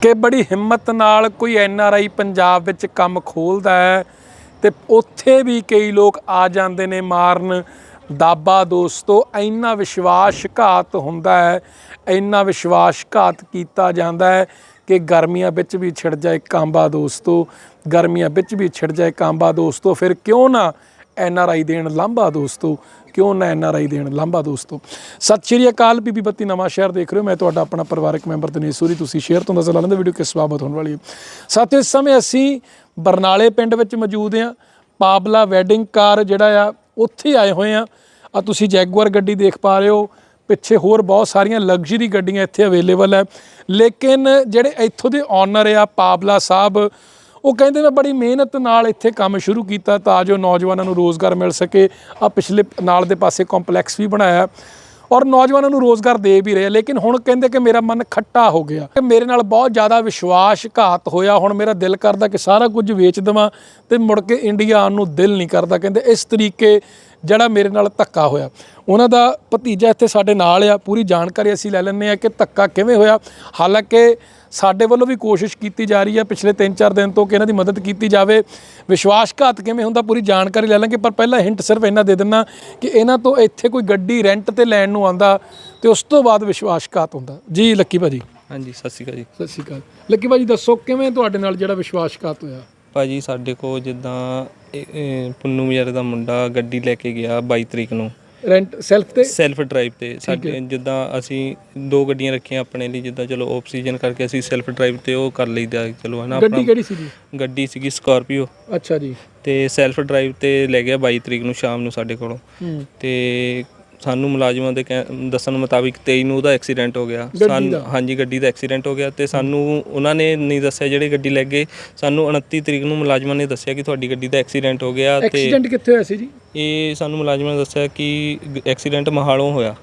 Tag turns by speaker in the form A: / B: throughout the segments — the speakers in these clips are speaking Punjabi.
A: ਕਿ ਬੜੀ ਹਿੰਮਤ ਨਾਲ ਕੋਈ ਐਨ ਆਰ ਆਈ ਪੰਜਾਬ ਵਿੱਚ ਕੰਮ ਖੋਲਦਾ ਹੈ ਤੇ ਉੱਥੇ ਵੀ ਕਈ ਲੋਕ ਆ ਜਾਂਦੇ ਨੇ ਮਾਰਨ। ਦਾਬਾ ਦੋਸਤੋ, ਇੰਨਾ ਵਿਸ਼ਵਾਸਘਾਤ ਹੁੰਦਾ ਹੈ, ਇੰਨਾ ਵਿਸ਼ਵਾਸਘਾਤ ਕੀਤਾ ਜਾਂਦਾ ਹੈ ਕਿ ਗਰਮੀਆਂ ਵਿੱਚ ਵੀ ਛਿੜ ਜਾਏ ਕਾਂਬਾ ਦੋਸਤੋ, ਗਰਮੀਆਂ ਵਿੱਚ ਵੀ ਛਿੜ ਜਾਏ ਕਾਂਬਾ ਦੋਸਤੋ, ਫਿਰ ਕਿਉਂ ਨਾ ਐਨ ਆਰ ਆਈ ਦੇਣ ਲਾਂਭਾ ਦੋਸਤੋ? ਕਿਉਂ ਨਾ ਐਨ ਆਰ ਆਈ ਦੇਣ? ਲਾਂਭਾ ਦੋਸਤੋ। ਸਤਿ ਸ਼੍ਰੀ ਅਕਾਲ, ਬੀਬੀ ਬੱਤੀ ਨਵਾਂ ਸ਼ਹਿਰ ਦੇਖ ਰਹੇ ਹੋ। ਮੈਂ ਤੁਹਾਡਾ ਆਪਣਾ ਪਰਿਵਾਰਕ ਮੈਂਬਰ ਦਿਨੇਸ਼ ਸੂਰੀ। ਤੁਸੀਂ ਸ਼ੇਅਰ ਤੋਂ ਦੱਸ ਲੈਂਦੇ ਵੀਡੀਓ ਕਿਸ ਬਾਬਤ ਹੋਣ ਵਾਲੀ ਹੈ। ਸਾਥੀਓ, ਇਸ ਸਮੇਂ ਅਸੀਂ ਬਰਨਾਲੇ ਪਿੰਡ ਵਿੱਚ ਮੌਜੂਦ ਹਾਂ। ਪਾਬਲਾ ਵੈਡਿੰਗ ਕਾਰ ਜਿਹੜਾ ਆ, ਉੱਥੇ ਆਏ ਹੋਏ ਆ ਆ ਤੁਸੀਂ ਜੈਗੁਆਰ ਗੱਡੀ ਦੇਖ ਪਾ ਰਹੇ ਹੋ। ਪਿੱਛੇ ਹੋਰ ਬਹੁਤ ਸਾਰੀਆਂ ਲਗਜ਼ਰੀ ਗੱਡੀਆਂ ਇੱਥੇ ਅਵੇਲੇਬਲ ਹੈ। ਲੇਕਿਨ ਜਿਹੜੇ ਇੱਥੋਂ ਦੇ ਓਨਰ ਆ, ਪਾਬਲਾ ਸਾਹਿਬ ਉਹ ਕਹਿੰਦੇ ਮੈਂ ਬੜੀ ਮਿਹਨਤ ਨਾਲ ਇੱਥੇ ਕੰਮ ਸ਼ੁਰੂ ਕੀਤਾ ਤਾਂ ਜੋ ਨੌਜਵਾਨਾਂ ਨੂੰ ਰੋਜ਼ਗਾਰ ਮਿਲ ਸਕੇ। ਆ ਪਿਛਲੇ ਨਾਲ ਦੇ ਪਾਸੇ ਕੰਪਲੈਕਸ ਵੀ ਬਣਾਇਆ ਔਰ ਨੌਜਵਾਨਾਂ ਨੂੰ ਰੋਜ਼ਗਾਰ ਦੇ ਵੀ ਰਹੇ ਲੇਕਿਨ ਹੁਣ ਕਹਿੰਦੇ ਕਿ ਮੇਰਾ ਮਨ ਖੱਟਾ ਹੋ ਗਿਆ। ਕਿ ਮੇਰੇ ਨਾਲ ਬਹੁਤ ਜ਼ਿਆਦਾ ਵਿਸ਼ਵਾਸ ਘਾਤ ਹੋਇਆ। ਹੁਣ ਮੇਰਾ ਦਿਲ ਕਰਦਾ ਕਿ ਸਾਰਾ ਕੁਝ ਵੇਚ ਦੇਵਾਂ ਤੇ ਮੁੜ ਕੇ ਇੰਡੀਆ ਆਉਣ ਨੂੰ ਦਿਲ ਨਹੀਂ ਕਰਦਾ। ਕਹਿੰਦੇ ਇਸ ਤਰੀਕੇ ਜਿਹੜਾ ਮੇਰੇ ਨਾਲ ਧੱਕਾ ਹੋਇਆ। ਉਹਨਾਂ ਦਾ ਭਤੀਜਾ ਇੱਥੇ ਸਾਡੇ ਨਾਲ ਆ। ਪੂਰੀ ਜਾਣਕਾਰੀ ਅਸੀਂ ਲੈ ਲੈਂਦੇ ਆ ਕਿ ਧੱਕਾ ਕਿਵੇਂ ਹੋਇਆ। ਹਾਲਾਂਕਿ ਸਾਡੇ ਵੱਲੋਂ ਵੀ ਕੋਸ਼ਿਸ਼ ਕੀਤੀ ਜਾ ਰਹੀ ਹੈ ਪਿਛਲੇ 3-4 ਦਿਨ ਤੋਂ ਕਿ ਇਹਨਾਂ ਦੀ ਮਦਦ ਕੀਤੀ ਜਾਵੇ। ਵਿਸ਼ਵਾਸਘਾਤ ਕਿਵੇਂ ਹੁੰਦਾ ਪੂਰੀ ਜਾਣਕਾਰੀ ਲੈ ਲਾਂਗੇ ਪਰ ਪਹਿਲਾਂ ਹਿੰਟ ਸਿਰਫ ਇਹਨਾਂ ਦੇ ਦਿੰਨਾ ਕਿ ਇਹਨਾਂ ਤੋਂ ਇੱਥੇ ਕੋਈ ਗੱਡੀ ਰੈਂਟ ਤੇ ਲੈਣ ਨੂੰ ਆਂਦਾ ਤੇ ਉਸ ਤੋਂ ਬਾਅਦ ਵਿਸ਼ਵਾਸਘਾਤ ਹੁੰਦਾ। ਜੀ ਲੱਕੀ ਭਾਜੀ।
B: ਹਾਂਜੀ ਸਤਿ ਸ਼੍ਰੀ ਅਕਾਲ ਜੀ।
A: ਸਤਿ ਸ਼੍ਰੀ ਅਕਾਲ। ਲੱਕੀ ਭਾਜੀ ਦੱਸੋ ਕਿਵੇਂ ਤੁਹਾਡੇ ਨਾਲ ਜਿਹੜਾ ਵਿਸ਼ਵਾਸਘਾਤ ਹੋਇਆ?
B: ਭਾਜੀ ਸਾਡੇ ਕੋਲ ਜਿੱਦਾਂ ਪੁੰਨੂ ਮਜਾਰੇ ਦਾ ਮੁੰਡਾ ਗੱਡੀ ਲੈ ਕੇ ਗਿਆ 22 ਤਰੀਕ ਨੂੰ।
A: ਰੈਂਟ ਸੈਲਫ ਤੇ?
B: ਸੈਲਫ ਡਰਾਈਵ ਤੇ। ਸਾਡੇ ਜਿੱਦਾਂ ਅਸੀਂ ਦੋ ਗੱਡੀਆਂ ਰੱਖੀਆਂ ਆਪਣੇ ਲਈ ਜਿੱਦਾਂ ਚਲੋ ਆਫ ਸੀਜ਼ਨ ਕਰਕੇ ਅਸੀਂ ਸੈਲਫ ਡਰਾਈਵ ਤੇ ਉਹ ਕਰ ਲਈਦਾ ਚਲੋ ਹਨਾ
A: ਗੱਡੀ ਕਿਹੜੀ ਸੀ ਜੀ
B: ਗੱਡੀ ਸੀਗੀ ਸਕਾਰਪੀਓ
A: ਅੱਛਾ ਜੀ।
B: ਤੇ ਸੈਲਫ ਡਰਾਈਵ ਤੇ ਲੈ ਗਿਆ 22 ਤਰੀਕ ਨੂੰ ਸ਼ਾਮ ਨੂੰ ਸਾਡੇ ਕੋਲੋਂ। ਤੇ ਸਾਨੂੰ ਮੁਲਾਜ਼ਮਾਂ ਦੇ ਕਹਿ- ਦੱਸਣ ਮੁਤਾਬਿਕ 23 ਨੂੰ ਉਹਦਾ ਐਕਸੀਡੈਂਟ ਹੋ ਗਿਆ। ਹਾਂਜੀ ਗੱਡੀ ਦਾ ਐਕਸੀਡੈਂਟ ਹੋ ਗਿਆ ਤੇ ਸਾਨੂੰ ਉਹਨਾਂ ਨੇ ਨਹੀਂ ਦੱਸਿਆ ਜਿਹੜੇ ਗੱਡੀ ਲੈ ਗਏ। ਸਾਨੂੰ 29 ਤਰੀਕ ਨੂੰ ਮੁਲਾਜ਼ਮਾਂ ਨੇ ਦੱਸਿਆ ਕਿ ਤੁਹਾਡੀ ਗੱਡੀ ਦਾ ਐਕਸੀਡੈਂਟ ਹੋ ਗਿਆ ਤੇ
A: ਐਕਸੀਡੈਂਟ ਕਿੱਥੇ ਹੋਇਆ ਸੀ ਜੀ?
B: ਇਹ ਸਾਨੂੰ ਮੁਲਾਜ਼ਮਾਂ ਨੇ ਦੱਸਿਆ ਕਿ ਐਕਸੀਡੈਂਟ ਮਹਾਲੋਂ ਹੋਇਆ।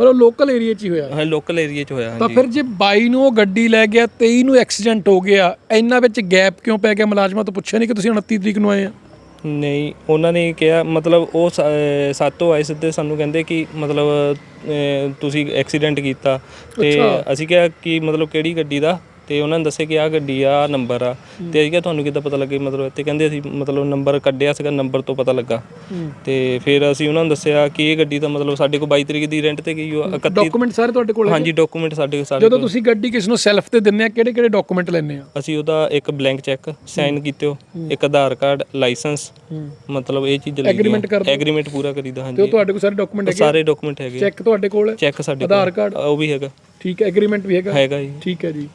A: ਮਤਲਬ ਲੋਕਲ ਏਰੀਆ 'ਚ ਹੀ ਹੋਇਆ?
B: ਹਾਂ ਲੋਕਲ ਏਰੀਆ 'ਚ ਹੋਇਆ
A: ਤਾਂ
B: ਹਾਂਜੀ।
A: ਫਿਰ ਜੇ 22 ਨੂੰ ਉਹ ਗੱਡੀ ਲੈ ਗਿਆ 23 ਨੂੰ ਐਕਸੀਡੈਂਟ ਹੋ ਗਿਆ ਇੰਨਾ ਵਿੱਚ ਗੈਪ ਕਿਉਂ ਪੈ ਗਿਆ? ਮੁਲਾਜ਼ਮਾਂ ਤੋਂ ਪੁੱਛਿਆ ਨਹੀਂ ਕਿ ਤੁਸੀਂ 29 ਤਰੀਕ ਨੂੰ ਆਏ ਆ।
B: ਨਹੀਂ ਉਹਨਾਂ ਨੇ ਕਿਹਾ ਮਤਲਬ ਉਹ ਸਾਤੋਂ ਆਏ ਸਿੱਧੇ ਸਾਨੂੰ ਕਹਿੰਦੇ ਕਿ ਮਤਲਬ ਤੁਸੀਂ ਐਕਸੀਡੈਂਟ ਕੀਤਾ ਤੇ ਅਸੀਂ ਕਿਹਾ ਕਿ ਮਤਲਬ ਕਿਹੜੀ ਗੱਡੀ ਦਾ? ਤੇ ਉਹਨਾਂ ਨੇ ਦੱਸਿਆ ਕਿ ਆਹ ਗੱਡੀ ਆ ਆਹ ਨੰਬਰ ਆ। ਤੇ ਅਸੀਂ ਕਿਹਾ ਤੁਹਾਨੂੰ ਕਿੱਦਾਂ ਪਤਾ ਲੱਗੇ? ਮਤਲਬ ਇੱਥੇ ਕਹਿੰਦੇ ਅਸੀਂ ਮਤਲਬ ਨੰਬਰ ਕੱਢਿਆ ਸੀਗਾ ਨੰਬਰ ਤੋਂ ਪਤਾ ਲੱਗਾ। ਤੇ ਫਿਰ ਅਸੀਂ ਉਹਨਾਂ ਨੂੰ ਦੱਸਿਆ ਕਿ ਇਹ ਗੱਡੀ ਤਾਂ ਮਤਲਬ ਸਾਡੇ ਕੋਲ 22 ਤਰੀਕ ਦੀ ਰੈਂਟ ਤੇ ਗਈ ਉਹ 31
A: ਡਾਕੂਮੈਂਟ ਸਾਰੇ ਤੁਹਾਡੇ ਕੋਲ
B: ਹਾਂਜੀ ਡਾਕੂਮੈਂਟ ਸਾਡੇ ਸਾਡੇ
A: ਜਦੋਂ ਤੁਸੀਂ ਗੱਡੀ ਕਿਸ ਨੂੰ ਸੈਲਫ ਤੇ ਦਿੰਨੇ ਆ ਕਿਹੜੇ ਕਿਹੜੇ ਡਾਕੂਮੈਂਟ ਲੈਣੇ ਆ?
B: ਅਸੀਂ ਉਹਦਾ ਇੱਕ ਬਲੈਂਕ ਚੈੱਕ ਸਾਈਨ ਕੀਤੇ ਹੋ। ਇੱਕ ਆਧਾਰ ਕਾਰਡ ਲਾਇਸੈਂਸ ਮਤਲਬ ਇਹ ਚੀਜ਼ ਲਈ
A: Agreement।
B: ਐਗਰੀਮੈਂਟ ਪੂਰਾ ਕਰੀਦਾ
A: ਤੇ
B: ਹਾਂਜੀ।
A: ਤੁਹਾਡੇ ਕੋਲ ਸਾਰੇ ਡਾਕੂਮੈਂਟ ਹੈਗੇ
B: ਸਾਰੇ ਡਾਕੂਮੈਂਟ ਹੈਗੇ
A: ਚੈੱਕ ਤੁਹਾਡੇ ਕੋਲ? ਹੈ
B: ਚੈੱਕ ਸਾਡੇ
A: ਆਧਾਰ
B: ਕੋਲ।
A: ਕਾਰਡ?
B: ਉਹ ਵੀ ਹੈਗਾ।
A: ਠੀਕ ਹੈ ਐਗਰੀਮੈਂਟ ਵੀ ਹੈਗਾ?
B: ਹੈਗਾ ਜੀ।
A: ਠੀਕ ਹੈ ਜੀ।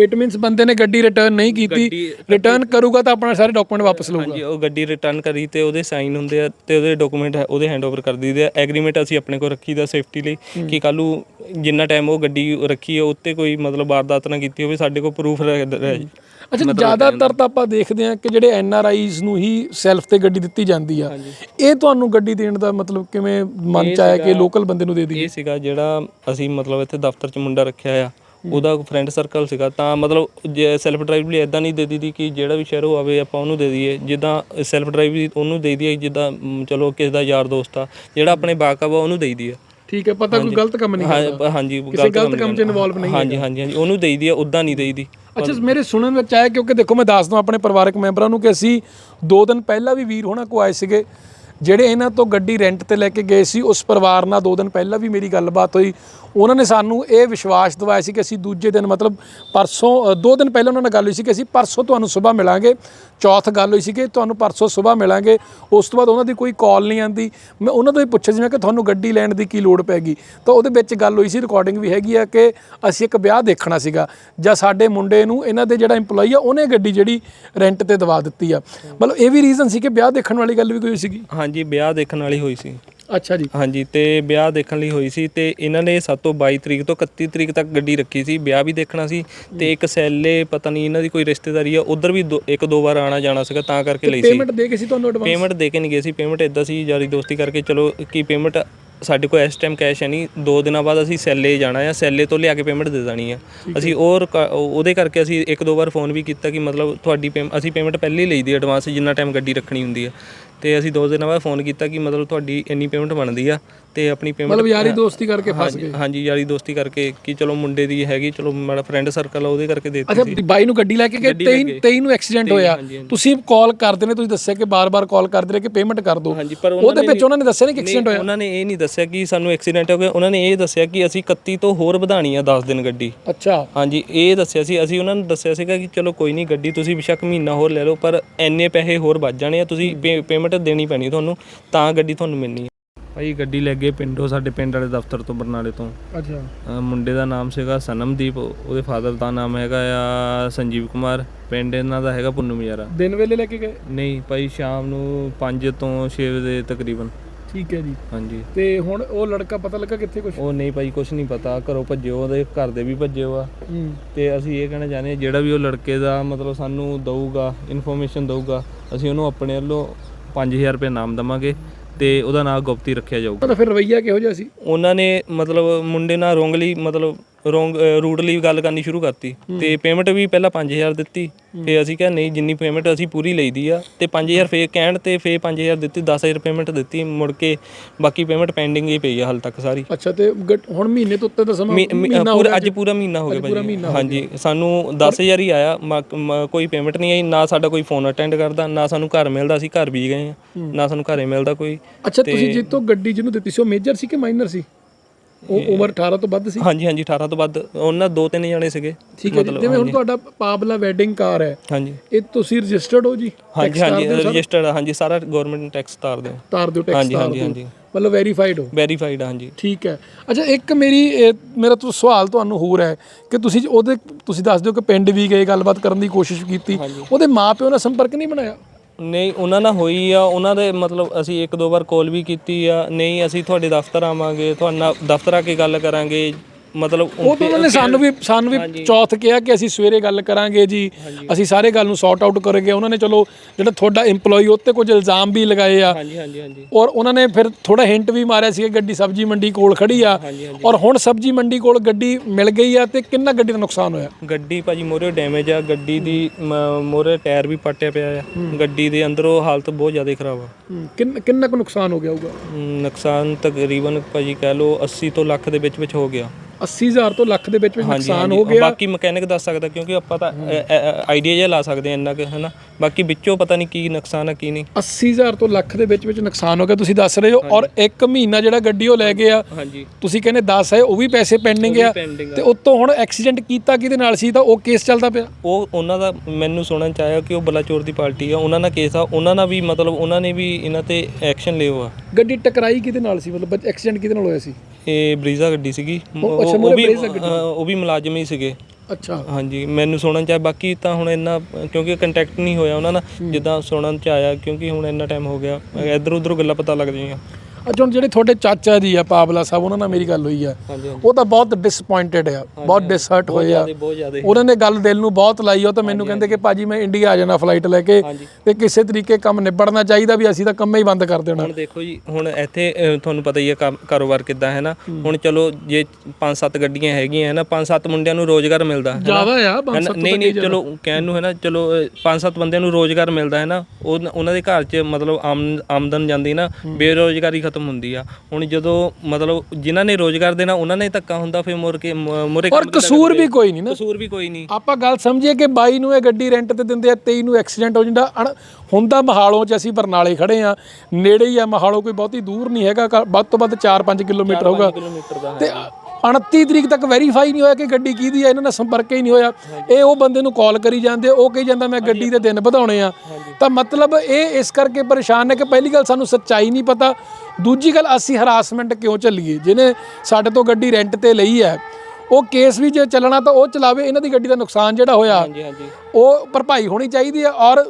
A: ਇਟ ਮੀਨਸ ਬੰਦੇ ਨੇ ਗੱਡੀ ਰਿਟਰਨ ਨਹੀਂ ਕੀਤੀ ਰਿਟਰਨ ਕਰੂਗਾ ਤਾਂ ਆਪਣਾ ਸਾਰੇ ਡਾਕੂਮੈਂਟ ਵਾਪਸ ਲਊਗਾ।
B: ਹਾਂਜੀ ਉਹ ਗੱਡੀ ਰਿਟਰਨ ਕਰੀ ਤੇ ਉਹਦੇ ਸਾਈਨ ਹੁੰਦੇ ਆ ਤੇ ਉਹਦੇ ਡਾਕੂਮੈਂਟ ਉਹਦੇ ਹੈਂਡਓਵਰ ਕਰ ਦਈਦੇ ਆ। ਐਗਰੀਮੈਂਟ ਅਸੀਂ ਆਪਣੇ ਕੋਲ ਰੱਖੀਦਾ ਸੇਫਟੀ ਲਈ ਕਿ ਕੱਲ ਨੂੰ ਜਿੰਨਾ ਟਾਈਮ ਉਹ ਗੱਡੀ ਰੱਖੀ ਹੈ ਉੱਤੇ ਕੋਈ ਮਤਲਬ ਵਾਰਦਾਤ ਨਾ ਕੀਤੀ ਹੋਵੇ ਸਾਡੇ ਕੋਲ ਪ੍ਰੂਫ ਰਹੇ ਜੀ
A: ਅੱਛਾ ਜ਼ਿਆਦਾਤਰ ਤਾਂ ਆਪਾਂ ਦੇਖਦੇ ਹਾਂ ਕਿ ਜਿਹੜੇ ਐਨ ਆਰ ਆਈਜ਼ ਨੂੰ ਹੀ ਸੈਲਫ ਤੇ ਗੱਡੀ ਦਿੱਤੀ ਜਾਂਦੀ ਆ। ਇਹ ਤੁਹਾਨੂੰ ਗੱਡੀ ਦੇਣ ਦਾ ਮਤਲਬ ਕਿਵੇਂ ਮਨ ਚ ਆਇਆ ਕਿ ਲੋਕਲ ਬੰਦੇ ਨੂੰ ਦੇ ਦਈਏ?
B: ਇਹ ਸੀਗਾ ਜਿਹੜਾ ਅਸੀਂ ਮਤਲਬ ਇੱਥੇ ਦਫ਼ਤਰ 'ਚ ਮੁੰਡਾ ਰੱਖਿਆ ਆ। ਉਹਦਾ ਫਰੈਂਡ ਸਰਕਲ ਸੀਗਾ ਤਾਂ ਮਤਲਬ ਜੇ ਸੈਲਫ ਡਰਾਈਵ ਲਈ ਇਦਾਂ ਨਹੀਂ ਦੇ ਦਿੱਤੀ ਕਿ ਜਿਹੜਾ ਵੀ ਸ਼ਹਿਰੋਂ ਆਵੇ ਆਪਾਂ ਉਹਨੂੰ ਦੇ ਦਈਏ। ਜਿੱਦਾਂ ਸੈਲਫ ਡਰਾਈਵ ਵੀ ਉਹਨੂੰ ਦੇ ਦਈਏ ਜਿੱਦਾਂ ਚਲੋ ਕਿਸੇ ਦਾ ਯਾਰ ਦੋਸਤ ਆ ਜਿਹੜਾ ਆਪਣੇ ਬਾਕਾ ਵਾ ਉਹਨੂੰ ਦੀ ਆ
A: ਠੀਕ ਹੈ ਪਤਾ ਕੋਈ ਗਲਤ ਕੰਮ ਨਹੀਂ ਕਰਦਾ।
B: ਹਾਂ ਹਾਂਜੀ
A: ਕਿਸੇ ਗਲਤ ਕੰਮ 'ਚ ਇਨਵੋਲਵ ਨਹੀਂ
B: ਹਾਂਜੀ ਹਾਂਜੀ ਹਾਂਜੀ ਉਹਨੂੰ ਦੇਈ ਦੀ ਆ ਉਦਾਂ ਨਹੀਂ ਦੇਈ ਦੀ
A: ਅੱਛਾ ਮੇਰੇ ਸੁਣਨ ਵਿੱਚ ਆਇਆ ਕਿਉਂਕਿ ਦੇਖੋ ਮੈਂ ਦੱਸ ਦਵਾਂ ਆਪਣੇ ਪਰਿਵਾਰਕ ਮੈਂਬਰਾਂ ਨੂੰ ਕਿ ਅਸੀਂ 2 ਦਿਨ ਪਹਿਲਾਂ ਵੀ ਵੀਰ ਹੋਣਾ ਕੋ ਆਏ ਸੀਗੇ ਜਿਹੜੇ ਇਹਨਾਂ ਤੋਂ ਗੱਡੀ ਰੈਂਟ ਤੇ ਲੈ ਕੇ ਗਏ ਸੀ ਉਸ ਪਰਿਵਾਰ ਨਾਲ 2 ਦਿਨ ਪਹਿਲਾਂ ਵੀ ਮੇਰੀ ਗੱਲਬਾਤ ਹੋਈ। ਉਹਨਾਂ ਨੇ ਸਾਨੂੰ ਇਹ ਵਿਸ਼ਵਾਸ ਦਿਵਾਇਆ ਸੀ ਕਿ ਅਸੀਂ ਦੂਜੇ ਦਿਨ ਮਤਲਬ ਪਰਸੋਂ ਦੋ ਦਿਨ ਪਹਿਲਾਂ ਉਹਨਾਂ ਨਾਲ ਗੱਲ ਹੋਈ ਸੀ ਕਿ ਅਸੀਂ ਪਰਸੋਂ ਤੁਹਾਨੂੰ ਸਵੇਰ ਮਿਲਾਂਗੇ। ਚੌਥ ਗੱਲ ਹੋਈ ਸੀ ਕਿ ਤੁਹਾਨੂੰ ਪਰਸੋਂ ਸਵੇਰ ਮਿਲਾਂਗੇ। ਉਸ ਤੋਂ ਬਾਅਦ ਉਹਨਾਂ ਦੀ ਕੋਈ ਕਾਲ ਨਹੀਂ ਆਂਦੀ। ਮੈਂ ਉਹਨਾਂ ਤੋਂ ਹੀ ਪੁੱਛਿਆ ਸੀ, ਮੈਂ ਕਿ ਤੁਹਾਨੂੰ ਗੱਡੀ ਲੈਣ ਦੀ ਕੀ ਲੋੜ ਪੈ ਗਈ? ਤਾਂ ਉਹਦੇ ਵਿੱਚ ਗੱਲ ਹੋਈ ਸੀ ਰਿਕਾਰਡਿੰਗ ਵੀ ਹੈਗੀ ਆ ਕਿ ਅਸੀਂ ਇੱਕ ਵਿਆਹ ਦੇਖਣਾ ਸੀਗਾ ਜਾਂ ਸਾਡੇ ਮੁੰਡੇ ਨੂੰ ਇਹਨਾਂ ਦੇ ਜਿਹੜਾ EMPLOYE ਆ, ਉਹਨੇ ਗੱਡੀ ਜਿਹੜੀ ਰੈਂਟ ਤੇ ਦਵਾ ਦਿੱਤੀ ਆ। ਮਤਲਬ ਇਹ ਵੀ ਰੀਜ਼ਨ ਸੀ ਕਿ ਵਿਆਹ ਦੇਖਣ ਵਾਲੀ ਗੱਲ ਵੀ ਕੋਈ ਸੀਗੀ?
B: ਹਾਂਜੀ, ਵਿਆਹ ਦੇਖਣ ਵਾਲੀ ਹੋਈ ਸੀ।
A: ਅੱਛਾ ਜੀ।
B: ਹਾਂਜੀ ਤੇ ਵਿਆਹ ਦੇਖਣ ਲਈ ਹੋਈ ਸੀ ਤੇ ਇਹਨਾਂ ਨੇ ਸਾਤੋਂ 22 ਤਰੀਕ ਤੋਂ 31 ਤਰੀਕ ਤੱਕ ਗੱਡੀ ਰੱਖੀ ਸੀ ਵਿਆਹ ਵੀ ਦੇਖਣਾ ਸੀ ਤੇ ਇੱਕ ਸੈਲੇ ਪਤਾ ਨਹੀਂ ਇਹਨਾਂ ਦੀ ਕੋਈ ਰਿਸ਼ਤੇਦਾਰੀ ਆ ਉਧਰ ਵੀ ਦੋ- ਇੱਕ ਦੋ ਵਾਰ ਆਣਾ ਜਾਣਾ ਸੀਗਾ ਤਾਂ ਕਰਕੇ ਲਈ ਸੀ।
A: ਪੇਮੈਂਟ ਦੇ ਕੇ ਸੀ ਤੁਹਾਨੂੰ ਐਡਵਾਂਸ
B: ਪੇਮੈਂਟ ਦੇ ਕੇ ਨਹੀਂ ਗਏ ਸੀ ਪੇਮੈਂਟ ਇਦਾਂ ਸੀ ਯਾਰੀ ਦੋਸਤੀ ਕਰਕੇ ਚਲੋ ਕੀ ਪੇਮੈਂਟ ਸਾਡੇ ਕੋਲ ਇਸ ਟਾਈਮ ਕੈਸ਼ ਹੈ ਨਹੀਂ ਦੋ ਦਿਨਾਂ ਬਾਅਦ ਅਸੀਂ ਸੈਲੇ ਜਾਣਾ ਆ ਸੈਲੇ ਤੋਂ ਲਿਆ ਕੇ ਪੇਮੈਂਟ ਦੇ ਦੇਣੀ ਆ। ਅਸੀਂ ਉਹ- ਉਹਦੇ ਕਰਕੇ ਅਸੀਂ ਇੱਕ ਦੋ ਵਾਰ ਫੋਨ ਵੀ ਕੀਤਾ ਕਿ ਮਤਲਬ ਤੁਹਾਡੀ ਪੇਮ ਅਸੀਂ ਪੇਮੈਂਟ ਪਹਿਲੇ ਹੀ ਲਈ ਦੀ ਐਡਵਾਂਸ ਜਿੰਨਾ ਟਾਈਮ ਗੱਡੀ ਰੱਖਣੀ ਹੁੰਦੀ ਆ। ਤੇ ਅਸੀਂ ਦੋ ਦਿਨਾਂ ਬਾਅਦ ਫੋਨ ਕੀਤਾ ਕਿ ਮਤਲਬ ਤੁਹਾਡੀ ਇੰਨੀ ਪੇਮੈਂਟ ਬਣਦੀ ਆ ਤੇ ਆਪਣੀ ਪੇਮੈਂਟ
A: ਮਤਲਬ ਯਾਰੀ ਦੋਸਤੀ ਕਰਕੇ ਫਸ ਗਏ।
B: ਹਾਂਜੀ ਯਾਰੀ ਦੋਸਤੀ ਕਰਕੇ ਕਿ ਚਲੋ ਮੁੰਡੇ ਦੀ ਹੈਗੀ ਚਲੋ ਮਾੜਾ ਫਰੈਂਡ ਸਰਕਲ ਆ ਉਹਦੇ ਕਰਕੇ ਦੇ ਦਿੱਤੀ
A: ਅੱਛਾ ਬਾਈ ਨੂੰ ਗੱਡੀ ਲੈ ਕੇ ਗਏ? 23 23 ਨੂੰ ਐਕਸੀਡੈਂਟ ਹੋਇਆ। ਤੁਸੀਂ ਕਾਲ ਕਰਦੇ ਨੇ ਤੁਸੀਂ ਦੱਸਿਆ ਕਿ ਬਾਰ-ਬਾਰ ਕਾਲ ਕਰਦੇ ਰਹੇ ਕਿ ਪੇਮੈਂਟ ਕਰ ਦਿਓ ਉਹਦੇ ਵਿੱਚ ਉਹਨਾਂ ਨੇ ਦੱਸਿਆ ਨਹੀਂ ਕਿ ਐਕਸੀਡੈਂਟ
B: ਨਹੀਂ, ਉਹਨਾਂ ਨੇ ਇਹ ਨਹੀਂ ਦੱਸਿਆ ਕਿ ਸਾਨੂੰ ਐਕਸੀਡੈਂਟ ਹੋ ਗਿਆ। ਉਹਨਾਂ ਨੇ ਇਹ ਦੱਸਿਆ ਕਿ ਅਸੀਂ 31 ਤੋਂ ਹੋਰ ਵਧਾਣੀ ਆ 10 ਦਿਨ ਗੱਡੀ।
A: ਅੱਛਾ।
B: ਹਾਂਜੀ ਇਹ ਦੱਸਿਆ ਸੀ। ਅਸੀਂ ਉਹਨਾਂ ਨੂੰ ਦੱਸਿਆ ਸੀਗਾ ਕਿ ਚਲੋ ਕੋਈ ਨਹੀਂ ਗੱਡੀ ਤੁਸੀਂ ਬੇਸ਼ੱਕ ਮਹੀਨਾ ਹੋਰ ਲੈ ਲਓ ਪਰ ਐਨੇ ਪੈਸੇ ਹੋਰ ਵੱਜ ਜਾਣੇ ਆ। ਤੁਸੀਂ ਪੇਮੈਂਟ ਦੇਣੀ ਪੈਣੀ ਤੁਹਾਨੂੰ ਤਾਂ ਗੱਡੀ ਤੁਹਾਨੂੰ ਮਿਲਣੀ ਹੈ। ਭਾਈ ਗੱਡੀ ਲੈ ਗਏ ਪਿੰਡੋਂ ਸਾਡੇ ਪਿੰਡ ਵਾਲੇ ਦਫ਼ਤਰ ਤੋਂ ਬਰਨਾਲੇ ਤੋਂ।
A: ਅੱਛਾ।
B: ਮੁੰਡੇ ਦਾ ਨਾਮ ਸੀਗਾ ਸਨਮਦੀਪ ਉਹਦੇ ਫਾਦਰ ਦਾ ਨਾਮ ਹੈਗਾ ਆ ਸੰਜੀਵ ਕੁਮਾਰ ਪਿੰਡ ਇਹਨਾਂ ਦਾ ਹੈਗਾ ਪੁੰਨੂ ਮਿਆਰਾ
A: ਦਿਨ ਵੇਲੇ ਲੈ ਕੇ ਗਏ?
B: ਨਹੀਂ ਭਾਈ ਸ਼ਾਮ ਨੂੰ 5 ਤੋਂ 6 ਵਜੇ ਤਕਰੀਬਨ।
A: ਠੀਕ ਹੈ ਜੀ।
B: ਹਾਂਜੀ।
A: ਤੇ ਹੁਣ ਉਹ ਲੜਕਾ ਪਤਾ ਲੱਗਾ ਕਿੱਥੇ ਕੁਝ
B: ਉਹ ਨਹੀਂ ਭਾਈ ਕੁਝ ਨਹੀਂ ਪਤਾ। ਘਰੋਂ ਭੱਜਿਓ ਉਹਦੇ ਘਰ ਦੇ ਵੀ ਭੱਜਿਓ ਆ।
A: ਹੂੰ।
B: ਤੇ ਅਸੀਂ ਇਹ ਕਹਿਣਾ ਚਾਹੁੰਦੇ ਹਾਂ ਜਿਹੜਾ ਵੀ ਉਹ ਲੜਕੇ ਦਾ ਮਤਲਬ ਸਾਨੂੰ ਦਊਗਾ ਇਨਫੋਰਮੇਸ਼ਨ ਦਊਗਾ ਅਸੀਂ ਉਹਨੂੰ ਆਪਣੇ ਵੱਲੋਂ 5000 ਰੁਪਏ ਨਾਮ ਦਵਾਂਗੇ ਤੇ ਉਹਦਾ ਨਾਮ ਗੁਪਤੀ ਰੱਖਿਆ ਜਾਊਗਾ।
A: ਉਹਦਾ ਫਿਰ ਰਵਈਆ ਕਿਹੋ ਜਿਹਾ ਸੀ?
B: ਉਹਨਾਂ ਨੇ ਮਤਲਬ ਮੁੰਡੇ ਨਾਲ ਰੋਂਗਲੀ ਮਤਲਬ ਰੋਂਗ ਰੂਟਲੀ ਗੱਲ ਕਰਨੀ ਸ਼ੁਰੂ ਕਰਤੀ। ਤੇ ਪੇਮੈਂਟ ਵੀ ਪਹਿਲਾਂ 5000 ਦਿੱਤੀ। ਫੇ ਅਸੀਂ ਕਿਹਾ ਨਹੀਂ ਜਿੰਨੀ ਪੇਮੈਂਟ ਅਸੀਂ ਪੂਰੀ ਲਈਦੀ ਆ ਤੇ 5000 ਫੇ ਕਹਿਣ ਤੇ ਫੇ 5000 ਦਿੱਤੀ 10000 ਪੇਮੈਂਟ ਦਿੱਤੀ ਮੁੜ ਕੇ ਬਾਕੀ ਪੇਮੈਂਟ ਪੈਂਡਿੰਗ ਹੀ ਪਈ ਆ ਹਾਲ ਤੱਕ ਸਾਰੀ।
A: ਅੱਛਾ ਤੇ ਹੁਣ ਮਹੀਨੇ ਤੋਂ ਉੱਤੇ ਦਾ ਸਮਾਂ
B: ਮੀ- ਮੀ- ਪੂਰਾ ਅੱਜ ਪੂਰਾ ਮਹੀਨਾ ਹੋ ਗਿਆ ਭਾਜੀ। ਹਾਂਜੀ ਸਾਨੂੰ 10000 ਹੀ ਆਇਆ ਮ- ਮ- ਕੋਈ ਪੇਮੈਂਟ ਨਹੀਂ ਆਈ ਨਾ ਸਾਡਾ ਕੋਈ ਫੋਨ ਅਟੈਂਡ ਕਰਦਾ ਨਾ ਸਾਨੂੰ ਘਰ ਮਿਲਦਾ ਅਸੀਂ ਘਰ ਵੀ ਗਏ ਆ। ਨਾ ਸਾਨੂੰ ਘਰੇ ਮਿਲਦਾ ਕੋਈ।
A: ਅੱਛਾ ਤੁਸੀਂ ਜਿੱਤੋਂ ਗੱਡੀ ਜਿਹਨੂੰ ਦਿੱਤੀ ਸੀ ਉਹ ਮੇਜਰ ਸੀ ਕਿ ਮਾਈਨਰ ਸੀ? ਉਹ ਉਮਰ 18 ਤੋਂ ਵੱਧ ਸੀ?
B: ਹਾਂਜੀ ਹਾਂਜੀ 18 ਤੋਂ ਵੱਧ। ਉਹਨਾਂ ਦੋ ਤਿੰਨ ਜਣੇ ਸੀਗੇ।
A: ਠੀਕ ਹੈ ਜੀ। ਜਿਵੇਂ ਹੁਣ ਤੁਹਾਡਾ ਪਾਬਲਾ ਵੈਡਿੰਗ ਕਾਰ ਹੈ।
B: ਹਾਂਜੀ।
A: ਇਹ ਤੁਸੀਂ ਰਜਿਸਟਰਡ ਹੋ ਜੀ?
B: ਹਾਂਜੀ ਹਾਂਜੀ ਰਜਿਸਟਰਡ ਹਾਂਜੀ ਸਾਰਾ ਗਵਰਨਮੈਂਟ ਟੈਕਸ ਤਾਰਦੇ ਹੋ
A: ਤਾਰ ਦਿਓ ਟੈਕਸ
B: ਹਾਂਜੀ
A: ਤਾਰ
B: ਹਾਂਜੀ
A: ਦਿਓ
B: ਹਾਂਜੀ।
A: ਮਤਲਬ ਵੈਰੀਫਾਈਡ ਹੋ।
B: ਵੈਰੀਫਾਈਡ ਹਾਂਜੀ।
A: ਠੀਕ ਹੈ। ਅੱਛਾ ਇੱਕ ਮੇਰੀ ਇਹ, ਮੇਰਾ ਤੋਂ ਸਵਾਲ ਤੁਹਾਨੂੰ ਹੋਰ ਹੈ ਕਿ ਤੁਸੀਂ ਉਹਦੇ ਤੁਸੀਂ ਦੱਸ ਦਿਓ ਕਿ ਪਿੰਡ ਵੀ ਗਏ ਗੱਲਬਾਤ ਕਰਨ ਦੀ ਕੋਸ਼ਿਸ਼ ਕੀਤੀ। ਉਹਦੇ ਮਾਪਿਓ ਨਾਲ ਸੰਪਰਕ ਨਹੀਂ ਬਣਾਇਆ?
B: ਨਹੀਂ, ਉਹਨਾਂ ਨਾਲ ਹੋਈ ਆ, ਉਹਨਾਂ ਦੇ ਮਤਲਬ ਅਸੀਂ ਇੱਕ ਦੋ ਵਾਰ ਕਾਲ ਵੀ ਕੀਤੀ ਆ, ਨਹੀਂ, ਅਸੀਂ ਤੁਹਾਡੇ ਦਫ਼ਤਰ ਆਵਾਂਗੇ, ਤੁਹਾਡੇ ਨਾਲ ਦਫ਼ਤਰ ਆ ਕੇ ਗੱਲ ਕਰਾਂਗੇ ਮਤਲਬ
A: ਉਹ ਤਾਂ ਉਹਨਾਂ ਨੇ ਸਾਨੂੰ ਵੀ ਸਾਨੂੰ ਵੀ ਚੌਥ ਕਿਹਾ ਕਿ ਅਸੀਂ ਸਵੇਰੇ ਗੱਲ ਕਰਾਂਗੇ ਜੀ। ਅਸੀਂ ਸਾਰੇ ਗੱਲ ਨੂੰ ਸੌਰਟ ਆਊਟ ਕਰਾਂਗੇ। ਉਹਨਾਂ ਨੇ ਚਲੋ ਜਿਹੜਾ ਤੁਹਾਡਾ EMPLOYE ਉੱਤੇ ਕੁਝ ਇਲਜ਼ਾਮ ਵੀ ਲਗਾਏ ਆ।
B: ਹਾਂਜੀ ਹਾਂਜੀ ਹਾਂਜੀ।
A: ਔਰ ਉਹਨਾਂ ਨੇ ਫਿਰ ਥੋੜਾ ਹਿੰਟ ਵੀ ਮਾਰਿਆ ਸੀ ਕਿ ਗੱਡੀ ਸਬਜ਼ੀ ਮੰਡੀ ਕੋਲ ਖੜੀ ਆ। ਔਰ ਹੁਣ ਸਬਜ਼ੀ ਮੰਡੀ ਕੋਲ ਗੱਡੀ ਮਿਲ ਗਈ ਆ ਤੇ ਕਿੰਨਾ ਗੱਡੀ ਦਾ ਨੁਕਸਾਨ ਹੋਇਆ?
B: ਗੱਡੀ ਭਾਜੀ ਮੋਰੇ ਡੈਮੇਜ ਆ। ਗੱਡੀ ਦੀ ਮੋਰੇ ਟਾਇਰ ਵੀ ਪੱਟਿਆ ਪਿਆ ਆ। ਗੱਡੀ ਦੇ ਅੰਦਰੋਂ ਹਾਲਤ ਬਹੁਤ ਜ਼ਿਆਦਾ ਖਰਾਬ ਆ।
A: ਕਿੰਨ- ਕਿੰਨਾ ਕੁ ਨੁਕਸਾਨ ਹੋ ਗਿਆ ਹੋਊਗਾ?
B: ਨੁਕਸਾਨ ਤਕਰੀਬਨ ਭਾਜੀ ਕਹਿ ਲਓ 80 ਤੋਂ ਲੱਖ ਦੇ ਵਿੱਚ ਵਿੱਚ ਹੋ ਗਿਆ।
A: 80000 ਤੋਂ ਲੱਖ ਦੇ ਵਿੱਚ ਵਿੱਚ ਨੁਕਸਾਨ ਹੋ ਗਿਆ।
B: ਬਾਕੀ ਮਕੈਨਿਕ ਦੱਸ ਸਕਦਾ ਕਿਉਂਕਿ ਆਪਾਂ ਤਾਂ ਆਈਡੀਆ ਜਿਹਾ ਲਾ ਸਕਦੇ ਹਾਂ ਇੰਨਾ ਕਿ ਹਨਾ? ਬਾਕੀ ਵਿੱਚੋਂ ਪਤਾ ਨਹੀਂ ਕੀ ਨੁਕਸਾਨ ਆ ਕੀ ਨਹੀਂ।
A: 80000 ਤੋਂ ਲੱਖ ਦੇ ਵਿੱਚ ਵਿੱਚ ਨੁਕਸਾਨ ਹੋ ਗਿਆ ਤੁਸੀਂ ਦੱਸ ਰਹੇ ਹੋ। ਔਰ ਇੱਕ ਮਹੀਨਾ ਜਿਹੜਾ ਗੱਡੀ ਉਹ ਲੈ ਗਏ ਆ ਤੁਸੀਂ ਕਹਿੰਦੇ 10 ਹੈ ਉਹ ਵੀ ਪੈਸੇ ਪੈਂਡਿੰਗ ਆ। ਤੇ ਉਤੋਂ ਹੁਣ ਐਕਸੀਡੈਂਟ ਕੀਤਾ ਕਿਹਦੇ ਨਾਲ ਸੀ ਤਾਂ ਉਹ ਕੇਸ ਚੱਲਦਾ ਪਿਆ।
B: ਉਹ ਉਹਨਾਂ ਦਾ ਮੈਨੂੰ ਸੁਣਨ ਚ ਆਇਆ ਕਿ ਉਹ ਬਲਾਚੌਰ ਦੀ ਪਾਰਟੀ ਆ। ਉਹਨਾਂ ਨਾਲ ਕੇਸ ਆ। ਉਹਨਾਂ ਨਾਲ ਵੀ ਮਤਲਬ ਉਹਨਾਂ ਨੇ ਵੀ ਇਹਨਾਂ ਤੇ ਐਕਸ਼ਨ ਲਿਓ ਆ।
A: ਗੱਡੀ ਟਕਰਾਈ ਕਿਹਦੇ ਨਾਲ ਸੀ? ਮਤਲਬ ਐਕਸੀਡੈਂਟ ਕਿਹਦੇ ਨਾਲ ਹੋਇਆ ਸੀ?
B: ਇਹ ਬਰੀਜ਼ਾ ਗੱਡੀ ਸੀਗੀ। ਉਹ
A: ਅੱਛਾ,
B: ਉਹ
A: ਮੂਹਰੇ
B: ਵੀ
A: ਬਰੀਜ਼ਾ ਗੱਡੀ।
B: ਅ, ਉਹ ਵੀ ਮੁਲਾਜ਼ਮ ਹੀ ਸੀਗੇ।
A: ਅੱਛਾ।
B: ਹਾਂਜੀ ਮੈਨੂੰ ਸੁਣਨ ਚ ਆਇਆ ਬਾਕੀ ਤਾਂ ਹੁਣ ਇੰਨਾ ਕਿਉਂਕਿ ਕੰਟੈਕਟ ਨਹੀਂ ਹੋਇਆ ਉਹਨਾਂ ਨਾਲ ਜਿੱਦਾਂ ਸੁਣਨ ਚ ਆਇਆ ਕਿਉਂਕਿ ਹੁਣ ਇੰਨਾ ਟਾਈਮ ਹੋ ਗਿਆ ਇੱਧਰ ਉੱਧਰ ਗੱਲਾਂ ਪਤਾ ਲੱਗ ਜਾਈਆਂ।
A: ਅੱਛਾ ਹੁਣ ਜਿਹੜੇ ਤੁਹਾਡੇ ਚਾਚਾ ਜੀ ਆ ਪਾਵਲਾ ਸਾਹਿਬ ਉਹਨਾਂ ਨਾਲ ਮੇਰੀ ਗੱਲ ਹੋਈ ਆ। ਉਹ ਤਾਂ ਬਹੁਤ ਡਿਸਪਾਇੰਟਡ ਆ ਬਹੁਤ ਡਿਸਹਰਟ ਹੋਏ ਆ। ਉਹਨਾਂ ਨੇ ਗੱਲ ਦਿਲ ਨੂੰ ਬਹੁਤ ਲਾਈ ਉਹ ਤਾਂ ਮੈਨੂੰ ਕਹਿੰਦੇ ਕਿ ਭਾਜੀ ਮੈਂ ਇੰਡੀਆ ਆ ਜਾਣਾ ਫਲਾਈਟ ਲੈ ਕੇ ਤੇ ਕਿਸੇ ਤਰੀਕੇ ਕੰਮ ਨਿਬੜਨਾ ਚਾਹੀਦਾ ਵੀ ਅਸੀਂ ਤਾਂ ਕੰਮ ਹੀ ਬੰਦ ਕਰ ਦੇਣਾ।
B: ਹੁਣ ਦੇਖੋ ਜੀ ਹੁਣ ਇੱਥੇ ਤੁਹਾਨੂੰ ਪਤਾ ਹੀ ਕੰਮ- ਕਾਰੋਬਾਰ ਕਿੱਦਾਂ ਹੈ ਨਾ। ਹੁਣ ਚਲੋ ਜੇ ਪੰਜ ਸੱਤ ਗੱਡੀਆਂ ਹੈਗੀਆਂ ਹੈ ਨਾ ਪੰਜ ਸੱਤ ਮੁੰਡਿਆਂ ਨੂੰ ਰੋਜ਼ਗਾਰ ਮਿਲਦਾ ਹੈ
A: ਜ਼ਿਆਦਾ ਆ
B: ਹੈ
A: ਬੰਦ
B: ਨਾ? ਨਹੀਂ ਨਹੀਂ ਚਲੋ ਕਹਿਣ ਨੂੰ ਹੈ ਨਾ ਚਲੋ ਅ, ਪੰਜ ਸੱਤ ਬੰਦਿਆਂ ਨੂੰ ਰੋਜ਼ਗਾਰ ਮਿਲਦਾ ਹੈ ਨਾ। ਉਹ ਉਹਨਾਂ ਦੇ ਘਰ 'ਚ ਮਤਲਬ ਆਮ- ਆਮਦਨ ਜਾਂਦੀ ਨਾ ਬੇਰੋਜ਼ਗਾਰੀ ਖਤਮ ਹੁੰਦੀ ਆ। ਹੁਣ ਜਦੋਂ ਮਤਲਬ ਜਿਨ੍ਹਾਂ ਨੇ ਰੋਜ਼ਗਾਰ ਦੇਣਾ ਉਹਨਾਂ ਨੇ ਧੱਕਾ ਹੁੰਦਾ ਫਿਰ ਮੁੜ ਕੇ ਮੁਰੇ
A: ਔਰ ਕਸੂਰ ਵੀ ਕੋਈ ਨਹੀਂ ਨਾ।
B: ਕਸੂਰ ਵੀ ਕੋਈ ਨਹੀਂ।
A: ਆਪਾਂ ਗੱਲ ਸਮਝੀਏ ਕਿ ਬਾਈ ਨੂੰ ਇਹ ਗੱਡੀ ਰੈਂਟ ਤੇ ਦਿੰਦੇ ਆ 23 ਨੂੰ ਐਕਸੀਡੈਂਟ ਹੋ ਜਾਂਦਾ। ਹੁੰਦਾ ਮਹਾਲੋਂ 'ਚ ਅਸੀਂ ਬਰਨਾਲੇ ਖੜੇ ਆ। ਨੇੜੇ ਹੀ ਆ ਮਹਾਲੋਂ ਕੋਈ ਬਹੁਤੀ ਦੂਰ ਨਹੀਂ ਹੈਗਾ। ਵੱਧ ਤੋਂ ਵੱਧ 4-5 ਕਿਲੋਮੀਟਰ
B: ਦਾ
A: ਤੇ 29 ਤਰੀਕ ਤੱਕ ਵੈਰੀਫਾਈ ਨਹੀਂ ਹੋਇਆ ਕਿ ਗੱਡੀ ਕਿਹਦੀ ਆ ਇਹਨਾਂ ਨਾਲ ਸੰਪਰਕ ਹੀ ਨਹੀਂ ਹੋਇਆ। ਇਹ ਉਹ ਬੰਦੇ ਨੂੰ ਕਾਲ ਕਰੀ ਜਾਂਦੇ ਉਹ ਕਹੀ ਜਾਂਦਾ ਮੈਂ ਗੱਡੀ ਦੇ ਦਿਨ ਵਧਾਉਣੇ ਆ। ਤਾਂ ਮਤਲਬ ਇਹ ਇਸ ਕਰਕੇ ਪਰੇਸ਼ਾਨ ਹੈ ਕਿ ਪਹਿਲੀ ਗੱਲ ਸਾਨੂੰ ਸੱਚਾਈ ਨਹੀਂ ਪਤਾ। ਦੂਜੀ ਗੱਲ ਅਸੀਂ ਹਰਾਸਮੈਂਟ ਕਿਉਂ ਚੱਲੀਏ ਜਿਹਨੇ ਸਾਡੇ ਤੋਂ ਗੱਡੀ ਰੈਂਟ ਤੇ ਲਈ ਹੈ ਉਹ ਕੇਸ ਵੀ ਜੇ ਚੱਲਣਾ ਤਾਂ ਉਹ ਚਲਾਵੇ ਇਹਨਾਂ ਦੀ ਗੱਡੀ ਦਾ ਨੁਕਸਾਨ ਜਿਹੜਾ ਹੋਇਆ
B: ਹਾਂਜੀ ਹਾਂਜੀ।
A: ਉਹ ਭਰਪਾਈ ਹੋਣੀ ਚਾਹੀਦੀ ਹੈ ਔਰ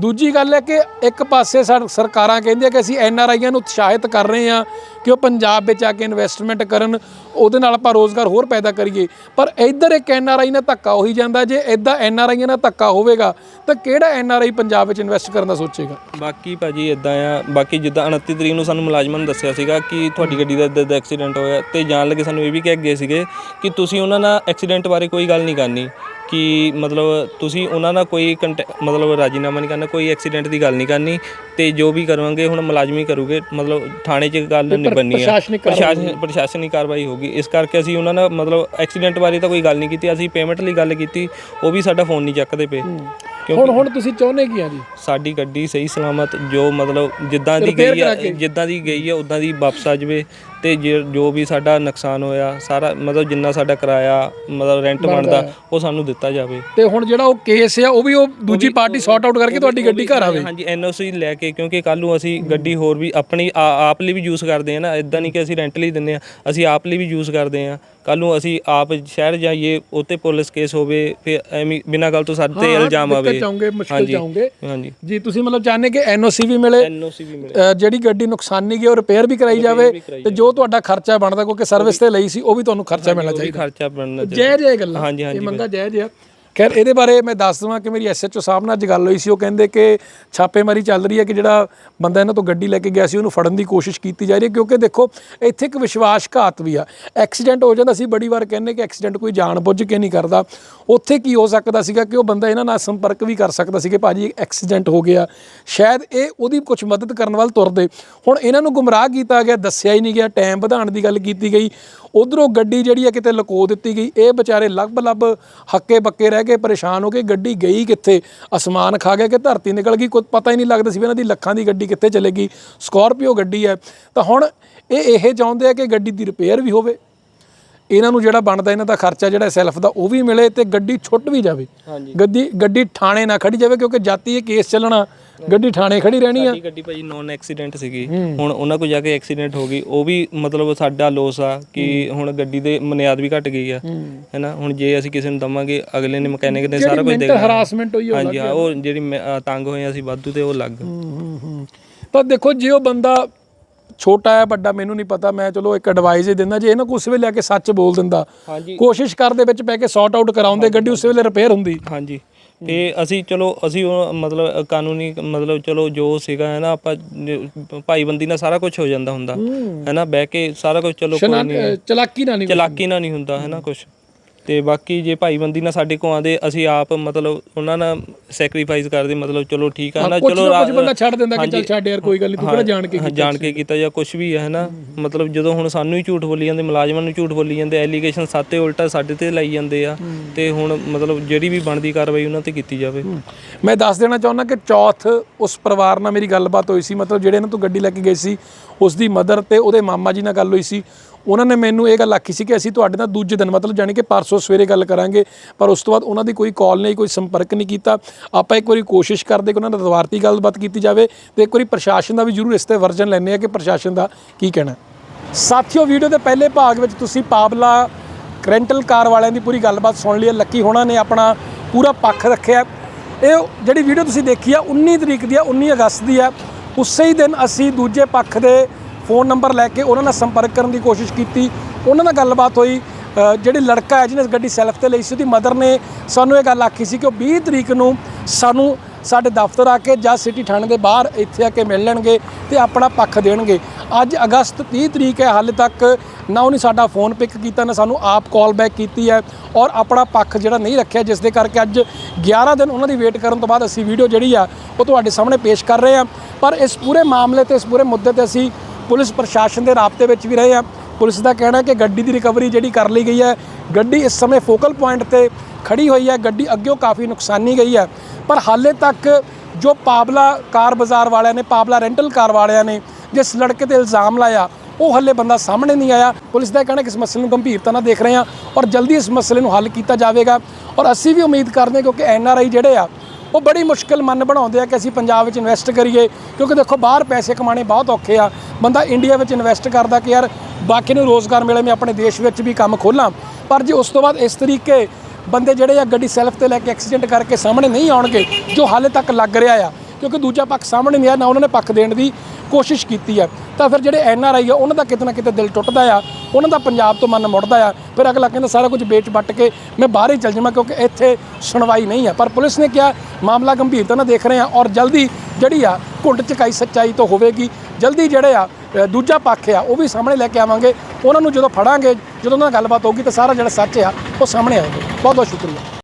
A: ਦੂਜੀ ਗੱਲ ਹੈ ਕਿ ਇੱਕ ਪਾਸੇ ਸਰ- ਸਰਕਾਰਾਂ ਕਹਿੰਦੀਆਂ ਕਿ ਅਸੀਂ ਐਨ ਆਰ ਆਈਆਂ ਨੂੰ ਉਤਸ਼ਾਹਿਤ ਕਰ ਰਹੇ ਹਾਂ ਕਿ ਉਹ ਪੰਜਾਬ ਵਿੱਚ ਆ ਕੇ ਇਨਵੈਸਟਮੈਂਟ ਕਰਨ, ਉਹਦੇ ਨਾਲ ਆਪਾਂ ਰੋਜ਼ਗਾਰ ਹੋਰ ਪੈਦਾ ਕਰੀਏ। ਪਰ ਇੱਧਰ ਇੱਕ ਐਨ ਆਰ ਆਈ ਨਾਲ ਧੱਕਾ ਹੋਈ ਜਾਂਦਾ, ਜੇ ਇਦਾਂ ਐਨ ਆਰ ਆਈਆਂ ਨਾਲ ਧੱਕਾ ਹੋਵੇਗਾ, ਤਾਂ ਕਿਹੜਾ ਐਨ ਆਰ ਆਈ ਪੰਜਾਬ ਵਿੱਚ ਇਨਵੈਸਟ ਕਰਨ ਦਾ ਸੋਚੇਗਾ?
B: ਬਾਕੀ ਭਾਜੀ ਇਦਾਂ ਆ, ਬਾਕੀ ਜਿੱਦਾਂ 29 ਤਰੀਕ ਨੂੰ ਸਾਨੂੰ ਮੁਲਾਜ਼ਮਾਂ ਨੇ ਦੱਸਿਆ ਸੀਗਾ ਕਿ ਤੁਹਾਡੀ ਗੱਡੀ ਦਾ ਇੱਦਾਂ ਦਾ ਐਕਸੀਡੈਂਟ ਹੋਇਆ, ਤੇ ਜਾਣ ਲੱਗੇ ਸਾਨੂੰ ਇਹ ਵੀ ਕਹਿ ਗਏ ਸੀਗੇ ਕਿ ਤੁਸੀਂ ਉਹਨਾਂ ਨਾਲ ਐਕਸੀਡੈਂਟ ਬਾਰੇ ਕੋਈ ਗੱਲ ਨਹੀਂ ਕਰਨੀ। ਕਿ ਮਤਲਬ ਤੁਸੀਂ ਉਹਨਾਂ ਨਾਲ ਕੋਈ ਕੰਟੈ- ਮਤਲਬ ਰਾਜੀਨਾਮਾ ਨਹੀਂ ਕਰਨਾ ਕੋਈ ਐਕਸੀਡੈਂਟ ਦੀ ਗੱਲ ਨਹੀਂ ਕਰਨੀ ਤੇ ਜੋ ਵੀ ਕਰਵਾਂਗੇ ਹੁਣ ਮੁਲਾਜ਼ਮੀ ਕਰੂਗੇ ਮਤਲਬ ਥਾਣੇ 'ਚ ਗੱਲ ਨਹੀਂ ਬੰਨੀ ਆ।
A: ਪ੍ਰਸ਼ਾਸਨਿਕ ਕਾਰਵਾਈ
B: ਪ੍ਰਸ਼ਾਸਨ ਪ੍ਰਸ਼ਾਸਨਿਕ ਕਾਰਵਾਈ ਹੋਗੀ ਇਸ ਕਰਕੇ ਅਸੀਂ ਉਹਨਾਂ ਨਾਲ ਮਤਲਬ ਐਕਸੀਡੈਂਟ ਬਾਰੇ ਤਾਂ ਕੋਈ ਗੱਲ ਨਹੀਂ ਕੀਤੀ ਅਸੀਂ ਪੇਮੈਂਟ ਲਈ ਗੱਲ ਕੀਤੀ ਉਹ ਵੀ ਸਾਡਾ ਫੋਨ ਨਹੀਂ ਚੱਕਦੇ ਪਏ।
A: ਹੁਣ ਹੁਣ ਤੁਸੀਂ ਚਾਹੁੰਦੇ ਕੀ ਆ ਜੀ?
B: ਸਾਡੀ ਗੱਡੀ ਸਹੀ ਸਲਾਮਤ ਜੋ ਮਤਲਬ ਜਿੱਦਾਂ ਦੀ
A: Repair
B: ਗਈ ਆ
A: ਕੇ।
B: ਜਿੱਦਾਂ ਦੀ ਗਈ ਆ ਉਦਾਂ ਦੀ ਵਾਪਸ ਆ ਜਾਵੇ। ਤੇ ਜੇ- ਜੋ ਵੀ ਸਾਡਾ ਨੁਕਸਾਨ ਹੋਇਆ ਸਾਰਾ ਮਤਲਬ ਜਿੰਨਾ ਸਾਡਾ ਕਿਰਾਇਆ ਮਤਲਬ ਰੈਂਟ ਬਣਦਾ ਉਹ ਸਾਨੂੰ ਦਿੱਤਾ ਜਾਵੇ।
A: ਤੇ ਹੁਣ ਜਿਹੜਾ ਉਹ ਕੇਸ ਆ ਉਹ ਵੀ ਉਹ ਦੂਜੀ ਪਾਰਟੀ ਸੌਟ ਆਊਟ ਕਰਕੇ ਤੁਹਾਡੀ ਗੱਡੀ ਘਰ ਆਵੇ।
B: ਹਾਂਜੀ ਐਨਓਸੀ ਲੈ ਕੇ ਕਿਉਂਕਿ ਕੱਲ ਨੂੰ ਅਸੀਂ ਗੱਡੀ ਹੋਰ ਵੀ ਆਪਣੀ ਆ- ਆਪ ਲਈ ਵੀ ਯੂਜ਼ ਕਰਦੇ ਆ ਨਾ ਇਦਾਂ ਨਹੀਂ ਕਿ ਅਸੀਂ ਰੈਂਟ ਲਈ ਦਿੰਦੇ ਆ ਅਸੀਂ ਆਪ ਲਈ ਵੀ ਯੂਜ਼ ਕਰਦੇ ਆ ਕੱਲ ਨੂੰ ਅਸੀਂ ਆਪ ਸ਼ਹਿਰ ਜਾਈਏ ਉੱਤੇ ਪੁਲਿਸ ਕੇਸ ਹੋਵੇ ਫਿਰ ਐਵੇਂ ਬਿਨਾਂ ਗੱਲ ਤੋਂ ਸਾਡੇ ਤੇ ਇਲਜ਼ਾਮ ਆਵੇ।
A: ਚਾਹੋਗੇ ਮੁਸ਼ਕਲ। ਚਾਹੋਗੇ।
B: ਹਾਂਜੀ।
A: ਜੀ ਤੁਸੀਂ ਮਤਲਬ ਚਾਹੁੰਦੇ ਕਿ ਐਨਓਸੀ ਵੀ ਮਿਲੇ
B: ਐਨਓਸੀ ਵੀ ਮਿਲੇ।
A: ਜਿਹੜੀ ਗੱਡੀ ਨੁਕਸਾਨੀ ਗਈ ਉਹ ਰਿਪੇਅਰ ਵੀ ਕਰਾਈ ਜਾਵੇ ਤੇ ਜੋ ਤੁਹਾਡਾ ਖਰਚਾ ਬਣਦਾ ਕਿਉਂਕਿ ਸਰਵਿਸ ਤੇ ਲਈ ਸੀ ਉਹ ਵੀ ਤੁਹਾਨੂੰ ਖਰਚਾ ਮਿਲਣਾ ਚਾਹੀਦਾ।
B: ਖਰਚਾ ਬਣਨਾ
A: ਜੈ ਜੈ ਗੱਲਾਂ।
B: ਹਾਂਜੀ,
A: ਇਹ ਮੰਗਾ ਜੈ ਜੈ ਖੈਰ, ਇਹਦੇ ਬਾਰੇ ਮੈਂ ਦੱਸ ਦਵਾਂ ਕਿ ਮੇਰੀ ਐਸਐਚਓ ਸਾਹਿਬ ਨਾਲ ਅੱਜ ਗੱਲ ਹੋਈ ਸੀ, ਉਹ ਕਹਿੰਦੇ ਕਿ ਛਾਪੇਮਾਰੀ ਚੱਲ ਰਹੀ ਹੈ ਕਿ ਜਿਹੜਾ ਬੰਦਾ ਇਹਨਾਂ ਤੋਂ ਗੱਡੀ ਲੈ ਕੇ ਗਿਆ ਸੀ, ਉਹਨੂੰ ਫੜਨ ਦੀ ਕੋਸ਼ਿਸ਼ ਕੀਤੀ ਜਾ ਰਹੀ ਹੈ, ਕਿਉਂਕਿ ਦੇਖੋ, ਇੱਥੇ ਇੱਕ ਵਿਸ਼ਵਾਸਘਾਤ ਵੀ ਆ। ਐਕਸੀਡੈਂਟ ਹੋ ਜਾਂਦਾ ਸੀ, ਬੜੀ ਵਾਰ ਕਹਿੰਦੇ ਕਿ ਐਕਸੀਡੈਂਟ ਕੋਈ ਜਾਣ ਬੁੱਝ ਕੇ ਨਹੀਂ ਕਰਦਾ। ਉੱਥੇ ਕੀ ਹੋ ਸਕਦਾ ਸੀਗਾ ਕਿ ਉਹ ਬੰਦਾ ਇਹਨਾਂ ਨਾਲ ਸੰਪਰਕ ਵੀ ਕਰ ਸਕਦਾ ਸੀ ਕਿ ਭਾਜੀ ਐਕਸੀਡੈਂਟ ਹੋ ਗਿਆ। ਸ਼ਾਇਦ ਇਹ ਉਹਦੀ ਕੁਝ ਮਦਦ ਕਰਨ ਵੱਲ ਤੁਰਦੇ। ਹੁਣ ਇਹਨਾਂ ਨੂੰ ਗੁੰਮਰਾਹ ਕੀਤਾ ਗਿਆ, ਦੱਸਿਆ ਹੀ ਨਹੀਂ ਗਿਆ, ਟਾਈਮ ਵਧਾਉਣ ਦੀ ਗੱਲ ਕੀਤੀ ਗਈ। ਉਧਰੋਂ ਗੱਡੀ ਜਿਹੜੀ ਹੈ ਕਿਤੇ ਲੁਕੋ ਦਿੱਤੀ ਗਈ। ਇਹ ਵਿਚਾਰੇ ਲੱਭ ਲੱਭ ਹੱਕੇ ਬੱਕੇ ਰਹਿ ਕੇ ਪਰੇਸ਼ਾਨ ਹੋ ਕੇ ਗੱਡੀ ਗਈ ਕਿੱਥੇ? ਅਸਮਾਨ ਖਾ ਗਿਆ ਕਿ ਧਰਤੀ ਨਿਕਲ ਗਈ ਕੋਈ ਪਤਾ ਹੀ ਨਹੀਂ ਲੱਗਦਾ ਸੀ ਵੀ ਇਹਨਾਂ ਦੀ ਲੱਖਾਂ ਦੀ ਗੱਡੀ ਕਿੱਥੇ ਚਲੇ ਗਈ। ਸਕਾਰਪੀਓ ਗੱਡੀ ਹੈ। ਤਾਂ ਹੁਣ ਇਹ ਇਹ ਚਾਹੁੰਦੇ ਆ ਕਿ ਗੱਡੀ ਦੀ ਰਿਪੇਅਰ ਵੀ ਹੋਵੇ। ਇਹਨਾਂ ਨੂੰ ਜਿਹੜਾ ਬਣਦਾ ਇਹਨਾਂ ਦਾ ਖਰਚਾ ਜਿਹੜਾ ਸੈਲਫ ਦਾ ਉਹ ਵੀ ਮਿਲੇ ਤੇ ਗੱਡੀ ਛੁੱਟ ਵੀ ਜਾਵੇ।
B: ਹਾਂਜੀ।
A: ਗੱਡੀ ਗੱਡੀ ਥਾਣੇ ਨਾ ਖੜੀ ਜਾਵੇ ਕਿਉਂਕਿ ਜਾਤੀ ਇਹ ਕੇਸ ਚੱਲਣਾ। ਗੱਡੀ ਥਾਣੇ ਖੜੀ ਰਹਿਣੀ ਆ।
B: ਸਾਡੀ ਗੱਡੀ ਭਾਜੀ ਨੌਨ ਐਕਸੀਡੈਂਟ ਸੀਗੀ। ਹੁਣ ਉਹਨਾਂ ਕੋਲ ਜਾ ਕੇ ਐਕਸੀਡੈਂਟ ਹੋ ਗਈ। ਉਹ ਵੀ ਮਤਲਬ ਸਾਡਾ ਲੋਸ ਆ ਕਿ ਹੁਣ ਗੱਡੀ ਦੇ ਮਨਿਆਦ ਵੀ ਘਟ ਗਈ ਆ। ਹੈਨਾ? ਹੁਣ ਜੇ ਅਸੀਂ ਕਿਸੇ ਨੂੰ ਦਵਾਂਗੇ ਅਗਲੇ ਨੇ ਮਕੈਨਿਕ ਨੇ ਸਾਰਾ ਕੁਝ ਦੇਖਣਾ।
A: ਹਰਾਸਮੈਂਟ ਹੋਈ ਉਹ
B: ਹਾਂਜੀ ਹਾਂ ਉਹ ਜਿਹੜੀ ਤੰਗ ਹੋਏ ਅਸੀਂ ਵਾਧੂ ਤੇ ਉਹ ਲੱਗ
A: ਹੂੰ ਹੂੰ ਪਰ ਦੇਖੋ ਜੇ ਉਹ ਬੰਦਾ ਛੋਟਾ ਹੈ ਵੱਡਾ ਮੈਨੂੰ ਨਹੀਂ ਪਤਾ। ਮੈਂ ਚਲੋ ਇੱਕ ਐਡਵਾਈਸ ਹੀ ਦਿੰਦਾ ਜੇ ਇਹਨਾਂ ਕੋ ਉਸ ਵੇਲੇ ਆ ਕੇ ਸੱਚ ਬੋਲ ਦਿੰਦਾ ਕੋਸ਼ਿਸ਼ ਕਰਦੇ ਵਿੱਚ ਪੈ ਕੇ ਸੌਟ ਆਊਟ ਕਰਾਉਂਦੇ ਗੱਡੀ ਉਸ ਵੇਲੇ ਰਿਪੇਅਰ ਹੁੰਦੀ।
B: ਹਾਂਜੀ। ਤੇ ਅਸੀਂ ਚਲੋ ਅਸੀਂ ਉਹ ਮਤਲਬ ਕਾਨੂੰਨੀ ਮਤਲਬ ਚਲੋ ਜੋ ਸੀਗਾ ਹੈ ਨਾ ਆਪਾਂ ਭਾਈਬੰਦੀ ਨਾਲ ਸਾਰਾ ਕੁਝ ਹੋ ਜਾਂਦਾ ਹੁੰਦਾ। ਹੈ। ਨਾ ਬਹਿ ਕੇ ਸਾਰਾ ਕੁਝ ਚਲੋ ਕੋਈ ਨਹੀਂ
A: ਚਲਾਕੀ ਨਾਲ ਨਹੀਂ
B: ਚਲਾਕੀ ਨਾਲ ਨਹੀਂ ਹੁੰਦਾ ਹੈ ਨਾ ਕੁਝ ਤੇ ਬਾਕੀ ਜੇ ਭਾਈਬੰਦੀ ਨਾਲ ਸਾਡੇ ਕੋ ਆਂਦੇ ਅਸੀਂ ਆਪ ਮਤਲਬ ਉਹਨਾਂ ਨਾਲ ਸੈਕਰੀਫਾਈਸ ਕਰਦੇ ਮਤਲਬ ਚਲੋ ਠੀਕ ਆ ਨਾ ਚਲੋ
A: ਕੁਝ ਬੰਦਾ ਛੱਡ ਦਿੰਦਾ ਕਿ ਚੱਲ। ਛੱਡ ਯਾਰ ਕੋਈ ਗੱਲ ਨਹੀਂ ਤੂੰ ਕਿਹੜਾ ਜਾਣ ਕੇ
B: ਹਾਂ, ਜਾਣ ਕੇ ਕੀਤਾ ਜਾਂ ਕੁਝ ਵੀ ਹੈ ਨਾ ਮਤਲਬ ਜਦੋਂ ਹੁਣ ਸਾਨੂੰ ਹੀ ਝੂਠ ਬੋਲੀ ਜਾਂਦੇ ਮੁਲਾਜ਼ਮਾਂ ਨੂੰ ਝੂਠ ਬੋਲੀ ਜਾਂਦੇ ਐਲੀਗੇਸ਼ਨ ਸਾਤੇ ਉਲਟਾ ਸਾਡੇ ਤੇ ਲਾਈ ਜਾਂਦੇ ਆ। ਤੇ ਹੁਣ ਮਤਲਬ ਜਿਹੜੀ ਵੀ ਬਣਦੀ ਕਾਰਵਾਈ ਉਹਨਾਂ ਤੇ ਕੀਤੀ ਜਾਵੇ।
A: ਮੈਂ ਦੱਸ ਦੇਣਾ ਚਾਹੁੰਦਾ ਕਿ ਚੌਥ ਉਸ ਪਰਿਵਾਰ ਨਾਲ ਮੇਰੀ ਗੱਲਬਾਤ ਹੋਈ ਸੀ ਮਤਲਬ ਜਿਹੜੇ ਇਹਨਾਂ ਤੋਂ ਗੱਡੀ ਲੈ ਕੇ ਗਏ ਸੀ ਉਸ ਦੀ ਮਦਰ ਤੇ ਉਹਦੇ ਮਾਮਾ ਜੀ ਨਾਲ ਗੱਲ ਹੋਈ ਸੀ। ਉਹਨਾਂ ਨੇ ਮੈਨੂੰ ਇਹ ਗੱਲ ਆਖੀ ਸੀ ਕਿ ਅਸੀਂ ਤੁਹਾਡੇ ਨਾਲ ਦੂਜੇ ਦਿਨ, ਮਤਲਬ ਜਾਣੀ ਕਿ ਪਰਸੋਂ ਸਵੇਰੇ ਗੱਲ ਕਰਾਂਗੇ, ਪਰ ਉਸ ਤੋਂ ਬਾਅਦ ਉਹਨਾਂ ਦੀ ਕੋਈ ਕਾਲ ਨਹੀਂ, ਕੋਈ ਸੰਪਰਕ ਨਹੀਂ ਕੀਤਾ। ਆਪਾਂ ਇੱਕ ਵਾਰੀ ਕੋਸ਼ਿਸ਼ ਕਰਦੇ ਕਿ ਉਹਨਾਂ ਨਾਲ ਦੁਬਾਰਤੀ ਗੱਲਬਾਤ ਕੀਤੀ ਜਾਵੇ ਤੇ ਇੱਕ ਵਾਰੀ ਪ੍ਰਸ਼ਾਸਨ ਦਾ ਵੀ ਜ਼ਰੂਰ ਇਸ ਤੇ ਵਰਜਨ ਲੈਣੇ ਆ ਕਿ ਪ੍ਰਸ਼ਾਸਨ ਦਾ ਕੀ ਕਹਿਣਾ ਸਾਥੀਓ ਵੀਡੀਓ ਦੇ ਪਹਿਲੇ ਭਾਗ ਵਿੱਚ ਤੁਸੀਂ ਪਾਬਲਾ ਰੈਂਟਲ ਕਾਰ ਵਾਲਿਆਂ ਦੀ ਪੂਰੀ ਗੱਲਬਾਤ ਸੁਣ ਲਈ ਹੈ। ਲੱਕੀ ਹੋਣਾ ਨੇ ਆਪਣਾ ਪੂਰਾ ਪੱਖ ਰੱਖਿਆ ਇਹ ਜਿਹੜੀ ਵੀਡੀਓ ਤੁਸੀਂ ਦੇਖੀ ਆ 19 ਤਰੀਕ ਦੀ ਆ 19 ਅਗਸਤ ਦੀ ਆ, ਉਸੇ ਹੀ ਦਿਨ ਅਸੀਂ ਦੂਜੇ ਪੱਖ ਦੇ ਫੋਨ ਨੰਬਰ ਲੈ ਕੇ ਉਹਨਾਂ ਨਾਲ ਸੰਪਰਕ ਕਰਨ ਦੀ ਕੋਸ਼ਿਸ਼ ਕੀਤੀ। ਉਹਨਾਂ ਨਾਲ ਗੱਲਬਾਤ ਹੋਈ। ਅ, ਜਿਹੜੀ ਲੜਕਾ ਹੈ ਜਿਹਨੇ ਗੱਡੀ ਸੈਲਫ ਤੇ ਲਈ ਸੀ ਉਹਦੀ ਮਦਰ ਨੇ ਸਾਨੂੰ ਇਹ ਗੱਲ ਆਖੀ ਸੀ ਕਿ ਉਹ 20 ਤਰੀਕ ਨੂੰ ਸਾਨੂੰ ਸਾਡੇ ਦਫ਼ਤਰ ਆ ਕੇ ਜਾਂ ਸਿਟੀ ਥਾਣੇ ਦੇ ਬਾਹਰ ਇੱਥੇ ਆ ਕੇ ਮਿਲ ਲੈਣਗੇ ਤੇ ਆਪਣਾ ਪੱਖ ਦੇਣਗੇ। ਅੱਜ ਅਗਸਤ 30 ਤਰੀਕ ਹੈ ਹਾਲੇ ਤੱਕ ਨਾ ਉਹਨੇ ਸਾਡਾ ਫੋਨ ਪਿਕ ਕੀਤਾ ਨਾ ਸਾਨੂੰ ਆਪ ਕਾਲ ਬੈਕ ਕੀਤੀ ਹੈ ਔਰ ਆਪਣਾ ਪੱਖ ਜਿਹੜਾ ਨਹੀਂ ਰੱਖਿਆ ਜਿਸ ਦੇ ਕਰਕੇ ਅੱਜ 11 ਦਿਨ ਉਹਨਾਂ ਦੀ ਵੇਟ ਕਰਨ ਤੋਂ ਬਾਅਦ ਅਸੀਂ ਵੀਡੀਓ ਜਿਹੜੀ ਆ ਉਹ ਤੁਹਾਡੇ ਸਾਹਮਣੇ ਪੇਸ਼ ਕਰ ਰਹੇ ਹਾਂ। ਪਰ ਇਸ ਪੂਰੇ ਮਾਮਲੇ ਤੇ ਇਸ ਪੂਰੇ ਮੁੱਦੇ ਤੇ ਅਸੀਂ ਪੁਲਿਸ ਪ੍ਰਸ਼ਾਸਨ ਦੇ ਰਾਬਤੇ ਵਿੱਚ ਵੀ ਰਹੇ ਹਾਂ ਪੁਲਿਸ ਦਾ ਕਹਿਣਾ ਕਿ ਗੱਡੀ ਦੀ ਰਿਕਵਰੀ ਜਿਹੜੀ ਕਰ ਲਈ ਗਈ ਹੈ, ਗੱਡੀ ਇਸ ਸਮੇਂ ਫੋਕਲ ਪੁਆਇੰਟ ਤੇ ਖੜੀ ਹੋਈ ਹੈ। ਗੱਡੀ ਅੱਗਿਓਂ ਕਾਫੀ ਨੁਕਸਾਨੀ ਗਈ ਹੈ। ਪਰ ਹਾਲੇ ਤੱਕ ਜੋ ਪਾਬਲਾ ਕਾਰ ਬਾਜ਼ਾਰ ਵਾਲਿਆਂ ਨੇ ਪਾਬਲਾ ਰੈਂਟਲ ਕਾਰ ਵਾਲਿਆਂ ਨੇ ਜਿਸ ਲੜਕੇ ਤੇ ਇਲਜ਼ਾਮ ਲਾਇਆ, ਉਹ ਹੱਲੇ ਬੰਦਾ ਸਾਹਮਣੇ ਨਹੀਂ ਆਇਆ। ਪੁਲਿਸ ਦਾ ਕਹਿਣਾ ਕਿ ਇਸ ਮਸਲੇ ਨੂੰ ਗੰਭੀਰਤਾ ਨਾਲ ਦੇਖ ਰਹੇ ਹਾਂ ਔਰ ਜਲਦੀ ਇਸ ਮਸਲੇ ਨੂੰ ਹੱਲ ਕੀਤਾ ਜਾਵੇਗਾ। ਔਰ ਅਸੀਂ ਵੀ ਉਮੀਦ ਕਰਦੇ ਹਾਂ ਕਿਉਂਕਿ ਐਨ ਆਰ ਆਈ ਜਿਹੜੇ ਆ ਉਹ ਬੜੀ ਮੁਸ਼ਕਲ ਮਨ ਬਣਾਉਂਦੇ ਆ ਕਿ ਅਸੀਂ ਪੰਜਾਬ ਵਿੱਚ ਇਨਵੈਸਟ ਕਰੀਏ, ਕਿਉਂਕਿ ਦੇਖੋ ਬਾਹਰ ਪੈਸੇ ਕਮਾਣੇ ਬਹੁਤ ਔਖੇ ਆ। ਬੰਦਾ ਇੰਡੀਆ ਵਿੱਚ ਇਨਵੈਸਟ ਕਰਦਾ ਕਿ ਯਾਰ ਬਾਕੀ ਨੂੰ ਰੋਜ਼ਗਾਰ ਮਿਲੇ, ਮੈਂ ਆਪਣੇ ਦੇਸ਼ ਵਿੱਚ ਵੀ ਕੰਮ ਖੋਲਾਂ। ਪਰ ਜੇ ਉਸ ਤੋਂ ਬਾਅਦ ਇਸ ਤਰੀਕੇ ਬੰਦੇ ਜਿਹੜੇ ਆ ਗੱਡੀ ਸੈਲਫ ਤੇ ਲੈ ਕੇ ਐਕਸੀਡੈਂਟ ਕਰਕੇ ਸਾਹਮਣੇ ਨਹੀਂ ਆਉਣਗੇ, ਜੋ ਹਾਲੇ ਤੱਕ ਲੱਗ ਰਿਹਾ ਆ, ਕਿਉਂਕਿ ਦੂਜਾ ਪੱਖ ਸਾਹਮਣੇ ਨਹੀਂ ਆ ਨਾ ਉਹਨਾਂ ਨੇ ਪੱਖ ਦੇਣ ਦੀ। ਕੋਸ਼ਿਸ਼ ਕੀਤੀ ਆ ਤਾਂ ਫਿਰ ਜਿਹੜੇ ਐਨ ਆਰ ਆਈ ਆ, ਉਹਨਾਂ ਦਾ ਕਿਤੇ ਨਾ ਕਿਤੇ ਦਿਲ ਟੁੱਟਦਾ ਆ, ਉਹਨਾਂ ਦਾ ਪੰਜਾਬ ਤੋਂ ਮਨ ਮੁੜਦਾ ਆ। ਫਿਰ ਅਗਲਾ ਕਹਿੰਦਾ, ਸਾਰਾ ਕੁਝ ਵੇਚ ਵੱਟ ਕੇ ਮੈਂ ਬਾਹਰ ਹੀ ਚੱਲ ਜਾਵਾਂ, ਕਿਉਂਕਿ ਇੱਥੇ ਸੁਣਵਾਈ ਨਹੀਂ ਆ। ਪਰ ਪੁਲਿਸ ਨੇ ਕਿਹਾ, ਮਾਮਲਾ ਗੰਭੀਰਤਾ ਨਾਲ ਦੇਖ ਰਹੇ ਆ ਔਰ ਜਲਦੀ ਜਿਹੜੀ ਆ, ਘੁੰਡ ਚਕਾਈ ਸੱਚਾਈ ਤੋਂ ਹੋਵੇਗੀ। ਜਲਦੀ ਜਿਹੜੇ ਆ ਦੂਜਾ ਪੱਖ ਆ, ਉਹ ਵੀ ਸਾਹਮਣੇ ਲੈ ਕੇ ਆਵਾਂਗੇ। ਉਹਨਾਂ ਨੂੰ ਜਦੋਂ ਫੜਾਂਗੇ, ਜਦੋਂ ਉਹਨਾਂ ਨਾਲ ਗੱਲਬਾਤ ਹੋਊਗੀ, ਤਾਂ ਸਾਰਾ ਜਿਹੜਾ ਸੱਚ ਆ, ਉਹ ਸਾਹਮਣੇ ਆਏਗਾ। ਬਹੁਤ ਬਹੁਤ ਸ਼ੁਕਰੀਆ।